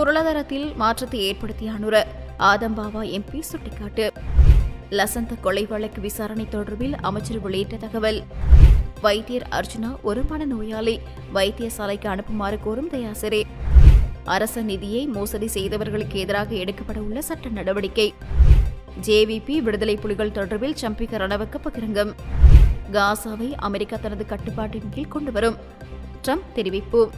பொருளாதாரத்தில் மாற்றத்தை ஏற்படுத்திய அனுர ஆதம்பாவா எம்பி சுட்டிக்காட்டு. லசந்த கொலை வழக்கு விசாரணை தொடர்பில் அமைச்சர் வெளியிட்ட தகவல் வைத்தியர் அர்ஜுனா ஒரு மனநோயாளி வைத்தியசாலைக்கு அனுப்புமாறு கோரும் தயாசிரே. அரச நிதியை மோசடி செய்தவர்களுக்கு எதிராக எடுக்கப்பட உள்ள சட்ட நடவடிக்கை. ஜேவிபி விடுதலை புலிகள் தொடர்பில் சம்பிக்க ரணவக்க பகிரங்கம். காசாவை அமெரிக்கா தனது கட்டுப்பாட்டின் கீழ் கொண்டு வரும் ட்ரம்ப் தெரிவிப்பு.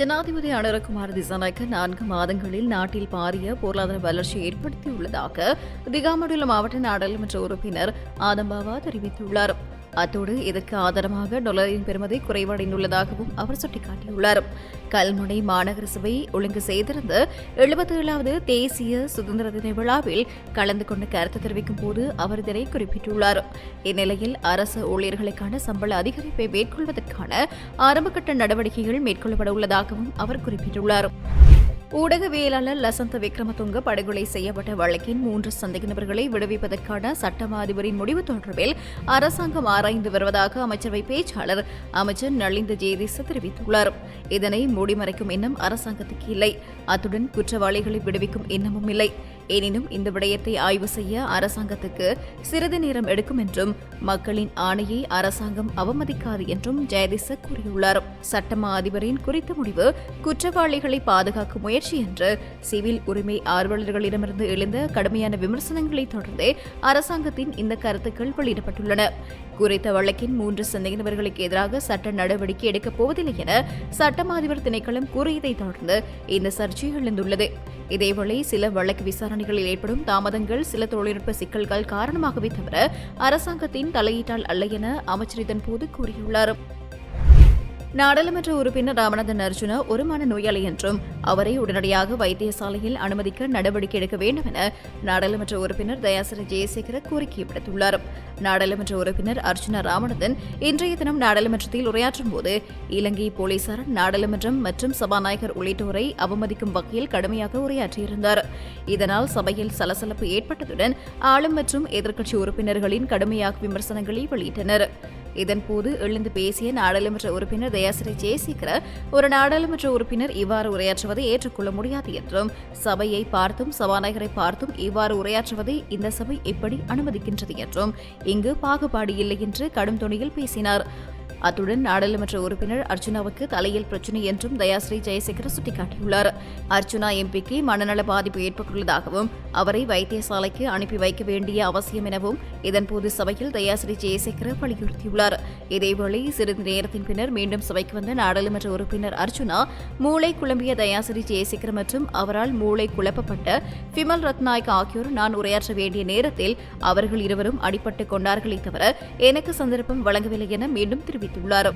ஜனாதிபதி அனுரகுமார் திசாநாயக்க நான்கு மாதங்களில் நாட்டில் பாரிய பொருளாதார வளர்ச்சி ஏற்படுத்தியுள்ளதாக திகாமடுல மாவட்ட நாடாளுமன்ற உறுப்பினர் ஆதம்பாவா தெரிவித்துள்ளார். அத்தோடு இதற்கு ஆதாரமாக டொலரின் பெறுமதி குறைவடைந்துள்ளதாகவும் அவர் சுட்டிக்காட்டியுள்ளார். கல்முனை மாநகர சபை ஒழுங்கு செய்திருந்த எழுபத்தி ஏழாவது தேசிய சுதந்திர தின விழாவில் கலந்து கொண்டு கருத்து தெரிவிக்கும் போது அவர் இதனை குறிப்பிட்டுள்ளார். இந்நிலையில் அரசு ஊழியர்களுக்கான சம்பள அதிகரிப்பை மேற்கொள்வதற்கான ஆரம்பகட்ட நடவடிக்கைகள் மேற்கொள்ளப்பட உள்ளதாகவும் அவர் குறிப்பிட்டுள்ளார். ஊடகவியலாளர் லசந்த விக்ரமதுங்க படுகொலை செய்யப்பட்ட வழக்கின் மூன்று சந்தேக நபர்களை விடுவிப்பதற்கான சட்டமா அதிபரின் முடிவு தொடர்பில் அரசாங்கம் ஆராய்ந்து வருவதாக அமைச்சரவை பேச்சாளர் அமைச்சர் நளிந்த ஜெயதீச தெரிவித்துள்ளார். இதனை மூடிமறைக்கும் எண்ணம் அரசாங்கத்துக்கு இல்லை. அத்துடன் குற்றவாளிகளை விடுவிக்கும் எண்ணமும் இல்லை. எனினும் இந்த விடயத்தை ஆய்வு செய்ய அரசாங்கத்துக்கு சிறிது நேரம் எடுக்கும் என்றும் மக்களின் ஆணையை அரசாங்கம் அவமதிக்காது என்றும் ஜெயதிச கூறியுள்ளார். சட்டமா அதிபரின் குறித்த முடிவு குற்றவாளிகளை பாதுகாக்கும் முயற்சி என்று சிவில் உரிமை ஆர்வலர்களிடமிருந்து எழுந்த கடுமையான விமர்சனங்களை தொடர்ந்து அரசாங்கத்தின் இந்த கருத்துக்கள் வெளியிடப்பட்டுள்ளன. குறித்த வழக்கின் மூன்று சந்தேக நபர்களுக்கு எதிராக சட்ட நடவடிக்கை எடுக்கப் போவதில்லை என சட்டம் அதிபர் திணைக்களம் கூறியதைத் தொடர்ந்து இந்த சர்ச்சை எழுந்துள்ளது. இதேவேளை சில வழக்கு விசாரணைகளில் ஏற்படும் தாமதங்கள் சில தொழில்நுட்ப சிக்கல்கள் காரணமாகவே தவிர அரசாங்கத்தின் தலையீட்டால் அல்ல என அமைச்சர் இதன்போது கூறியுள்ளார். நாடாளுமன்ற உறுப்பினர் ராமநாதன் அர்ஜுனா ஒரு மன நோயாளி என்றும் அவரை உடனடியாக வைத்தியசாலையில் அனுமதிக்க நடவடிக்கை எடுக்க வேண்டும் என நாடாளுமன்ற உறுப்பினர் தயாசர ஜெயசேகர கோரிக்கை விடுத்துள்ளார் நாடாளுமன்ற உறுப்பினர் அர்ஜுனா ராமநாதன் இன்றைய தினம் நாடாளுமன்றத்தில் உரையாற்றும் போது இலங்கை போலீசார் நாடாளுமன்றம் மற்றும் சபாநாயகர் உள்ளிட்டோரை அவமதிக்கும் வகையில் கடுமையாக உரையாற்றியிருந்தார். இதனால் சபையில் சலசலப்பு ஏற்பட்டதுடன் ஆளும் மற்றும் எதிர்க்கட்சி உறுப்பினர்களின் கடுமையாக விமர்சனங்களை வெளியிட்டனர். இதன்போது எழுந்து பேசிய நாடாளுமன்ற உறுப்பினர் தயாசிரி ஜெயசேகர ஒரு நாடாளுமன்ற உறுப்பினர் இவ்வாறு உரையாற்றுவதை ஏற்றுக்கொள்ள முடியாது என்றும் சபையை பார்த்தும் சபாநாயகரை பார்த்தும் இவ்வாறு உரையாற்றுவதை இந்த சபை எப்படி அனுமதிக்கின்றது என்றும் இங்கு பாகுபாடு இல்லை என்று கடும் துணியில் பேசினார். அத்துடன் நாடாளுமன்ற உறுப்பினர் அர்ச்சுனாவுக்கு தலையில் பிரச்சினை என்றும் தயாஸ்ரீ ஜெயசேகர் சுட்டிக்காட்டியுள்ளார். அர்ச்சுனா எம்பிக்கு மனநல பாதிப்பு ஏற்பட்டுள்ளதாகவும் அவரை வைத்தியசாலைக்கு அனுப்பி வைக்க வேண்டிய அவசியம் எனவும் இதன்போது சபையில் தயாஸ்ரீ ஜெயசேகர் வலியுறுத்தியுள்ளார். இதேவேளை சிறிது நேரத்தின் பின்னர் மீண்டும் சபைக்கு வந்த நாடாளுமன்ற உறுப்பினர் அர்ச்சுனா மூளை குழம்பிய தயாசிரி ஜெயசேகர் மற்றும் அவரால் மூளை குழப்பப்பட்ட பிமல் ரத்நாயக் ஆகியோர் நான் உரையாற்ற வேண்டிய நேரத்தில் அவர்கள் இருவரும் அடிபட்டுக் கொண்டார்களே தவிர எனக்கு சந்தர்ப்பம் வழங்கவில்லை என மீண்டும் தெரிவித்தார். தெரிவித்துள்ளார்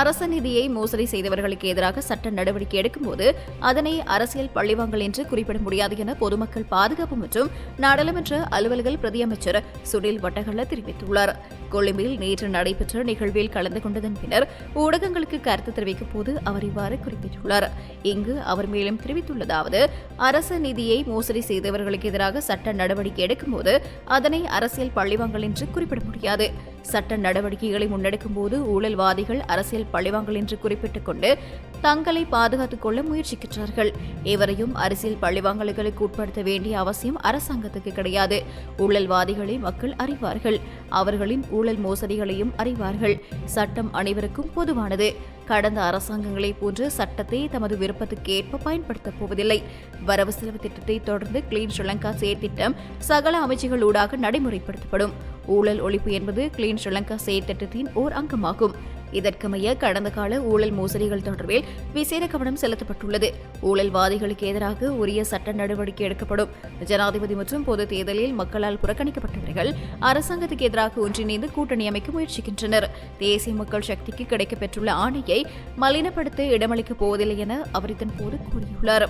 அரச நிதியை மோசடி செய்தவர்களுக்கு எதிராக சட்ட நடவடிக்கை எடுக்கும்போது அதனை அரசியல் பழிவாங்கல் என்று குறிப்பிட முடியாது என பொதுமக்கள் பாதுகாப்பு மற்றும் நாடாளுமன்ற அலுவல்கள் பிரதியமைச்சர் சுனில் வட்டகல்ல தெரிவித்துள்ளார். கொழும்பில் நேற்று நடைபெற்ற நிகழ்வில் கலந்து கொண்டதன் பின்னர் ஊடகங்களுக்கு கருத்து தெரிவிக்கும் போது அவர் இவ்வாறு குறிப்பிட்டுள்ளார். இங்கு அவர் மேலும் தெரிவித்துள்ளதாவது அரச நிதியை மோசடி செய்தவர்களுக்கு எதிராக சட்ட நடவடிக்கை எடுக்கும்போது அதனை அரசியல் பழிவாங்கல் என்று குறிப்பிட முடியாது. சட்ட நடவடிக்கைகளை முன்னெடுக்கும் போது ஊழல்வாதிகள் அரசியல் பழிவாங்கல் என்று குறிப்பிட்டுக் கொண்டு தங்களை பாதுகாத்துக் கொள்ள முயற்சிக்கின்றார்கள். இவரையும் அரசியல் பழிவாங்கல்களுக்கு உட்படுத்த வேண்டிய அவசியம் அரசாங்கத்துக்கு கிடையாது. ஊழல்வாதிகளை மக்கள் அறிவார்கள். அவர்களின் ஊழல் மோசடிகளையும் அறிவார்கள். சட்டம் அனைவருக்கும் பொதுவானது. கடந்த அரசாங்கங்களைப் போன்று சட்டத்தை தமது விருப்பத்துக்கேற்ப பயன்படுத்தப் போவதில்லை. வரவு செலவு திட்டத்தை தொடர்ந்து கிளீன் ஸ்ரீலங்கா செயற்திட்டம் சகல அமைச்சுகள் ஊடாக நடைமுறைப்படுத்தப்படும். ஊழல் ஒழிப்பு என்பது கிளீன் ஸ்ரீலங்கா செயற்திட்டத்தின் ஓர் அங்கமாகும். இதற்கமைய கடந்த கால ஊழல் மோசடிகள் தொடர்பில் விசேட கவனம் செலுத்தப்பட்டுள்ளது. ஊழல்வாதிகளுக்கு எதிராக உரிய சட்ட நடவடிக்கை எடுக்கப்படும். ஜனாதிபதி மற்றும் பொது தேர்தலில் மக்களால் புறக்கணிக்கப்பட்டவர்கள் அரசாங்கத்துக்கு எதிராக ஒன்றிணைந்து கூட்டணி அமைக்க முயற்சிக்கின்றனர். தேசிய மக்கள் சக்திக்கு கிடைக்கப்பெற்றுள்ள ஆணையை மலினப்படுத்த இடமளிக்கப் போவதில்லை என அவர் இதன்போது கூறியுள்ளார்.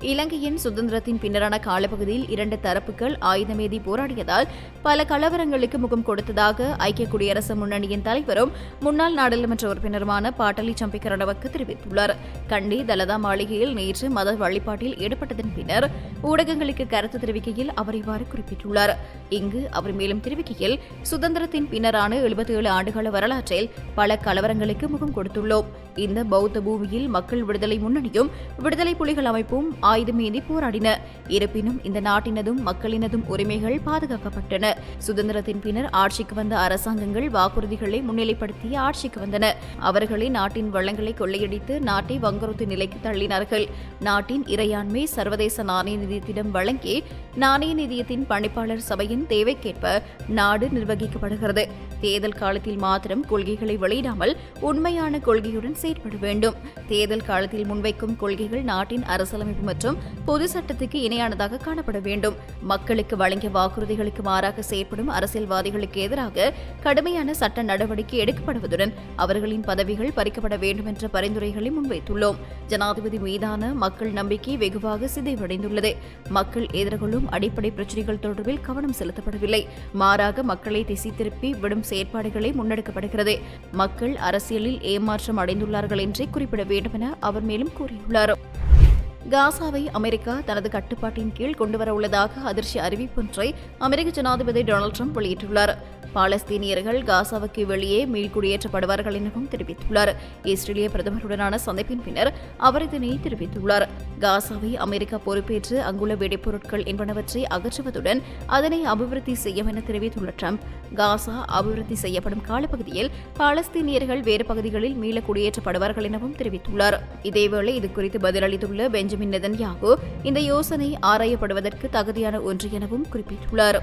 இலங்கையின் சுதந்திரத்தின் பின்னரான காலப்பகுதியில் இரண்டு தரப்புகள் ஆயுதமேதி போராடியதால் பல கலவரங்களுக்கு முகம் கொடுத்ததாக ஐக்கிய குடியரசு முன்னணியின் தலைவரும் முன்னாள் நாடாளுமன்ற உறுப்பினருமான பாட்டலி சம்பிக்கரணவக்கு தெரிவித்துள்ளார். கண்டி தலதா மாளிகையில் நேற்று மத வழிபாட்டில் ஈடுபட்டதன் பின்னர் ஊடகங்களுக்கு கருத்து தெரிவிக்கையில் அவர் இவ்வாறு குறிப்பிட்டுள்ளார். இங்கு அவர் மேலும் தெரிவிக்கையில் சுதந்திரத்தின் பின்னரான எழுபத்தி ஏழு ஆண்டுகால வரலாற்றில் பல கலவரங்களுக்கு முகம் கொடுத்துள்ளோம். இந்த பௌத்த பூமியில் மக்கள் விடுதலை முன்னணியும் விடுதலை புலிகள் அமைப்பும் ஆயுதமேந்தி போராடின. இருப்பினும் இந்த நாட்டினதும் மக்களினதும் உரிமைகள் பாதுகாக்கப்பட்டன. சுதந்திரத்தின் பின்னர் ஆட்சிக்கு வந்த அரசாங்கங்கள் வாக்குறுதிகளை முன்னிலைப்படுத்தி ஆட்சிக்கு வந்தன. அவர்களை நாட்டின் வளங்களை கொள்ளையடித்து நாட்டை வங்குறுத்து நிலைக்கு தள்ளினார்கள். நாட்டின் இறையாண்மை சர்வதேச நாணய நிதியத்திடம் வழங்கி நாணய நிதியத்தின் பணிப்பாளர் சபையின் தேவைக்கேற்ப நாடு நிர்வகிக்கப்படுகிறது. தேர்தல் காலத்தில் மாத்திரம் கொள்கைகளை வெளியிடாமல் உண்மையான கொள்கையுடன் செயற்பட வேண்டும். தேர்தல் காலத்தில் முன்வைக்கும் கொள்கைகள் நாட்டின் அரசியலமைப்பு மற்றும் பொது சட்டத்துக்கு இணையானதாக காணப்பட வேண்டும். மக்களுக்கு வழங்கிய வாக்குறுதிகளுக்கு மாறாக செயற்படும் அரசியல்வாதிகளுக்கு எதிராக கடுமையான சட்ட நடவடிக்கை எடுக்கப்படுவதுடன் அவர்களின் பதவிகள் பறிக்கப்பட வேண்டும் என்ற பரிந்துரைகளை முன்வைத்துள்ளோம். ஜனாதிபதி மீதான மக்கள் நம்பிக்கை வெகுவாக சிதைவடைந்துள்ளது. மக்கள் எதிர்கொள்ளும் அடிப்படை பிரச்சினைகள் தொடர்பில் கவனம் செலுத்தப்படவில்லை. மாறாக மக்களை திசை திருப்பி விடும் செயற்பாடுகளை முன்னெடுக்கப்படுகிறது. மக்கள் அரசியலில் ஏமாற்றம் அடைந்துள்ளார்கள் என்றே குறிப்பிட வேண்டும் என அவர் மேலும் கூறியுள்ளார். காசாவை அமெரிக்கா தனது கட்டுப்பாட்டின் கீழ் கொண்டுவர உள்ளதாக அதிர்ச்சி அறிவிப்பொன்றை அமெரிக்க ஜனாதிபதி டொனால்டு ட்ரம்ப் வெளியிட்டுள்ளார். பாலஸ்தீனியர்கள் காசாவுக்கு வெளியே மீள்குடியேற்றப்படுவார்கள் எனவும் தெரிவித்துள்ளார். இஸ்ரேலிய பிரதமருடனான சந்திப்பின் பின்னர் அவர் இதனை தெரிவித்துள்ளார். காசாவை அமெரிக்கா பொறுப்பேற்று அங்குள்ள வெடிப்பொருட்கள் என்பனவற்றை அகற்றுவதுடன் அதனை அபிவிருத்தி செய்யும் என தெரிவித்துள்ள ட்ரம்ப் காசா அபிவிருத்தி செய்யப்படும் காலப்பகுதியில் பாலஸ்தீனியர்கள் வேறு பகுதிகளில் மீள குடியேற்றப்படுவார்கள் எனவும் தெரிவித்துள்ளார். இதேவேளை இதுகுறித்து பதிலளித்துள்ள பெஞ்சமின் நெதன்யாகு இந்த யோசனை ஆராயப்படுவதற்கு தகுதியான ஒன்று எனவும் குறிப்பிட்டுள்ளார்.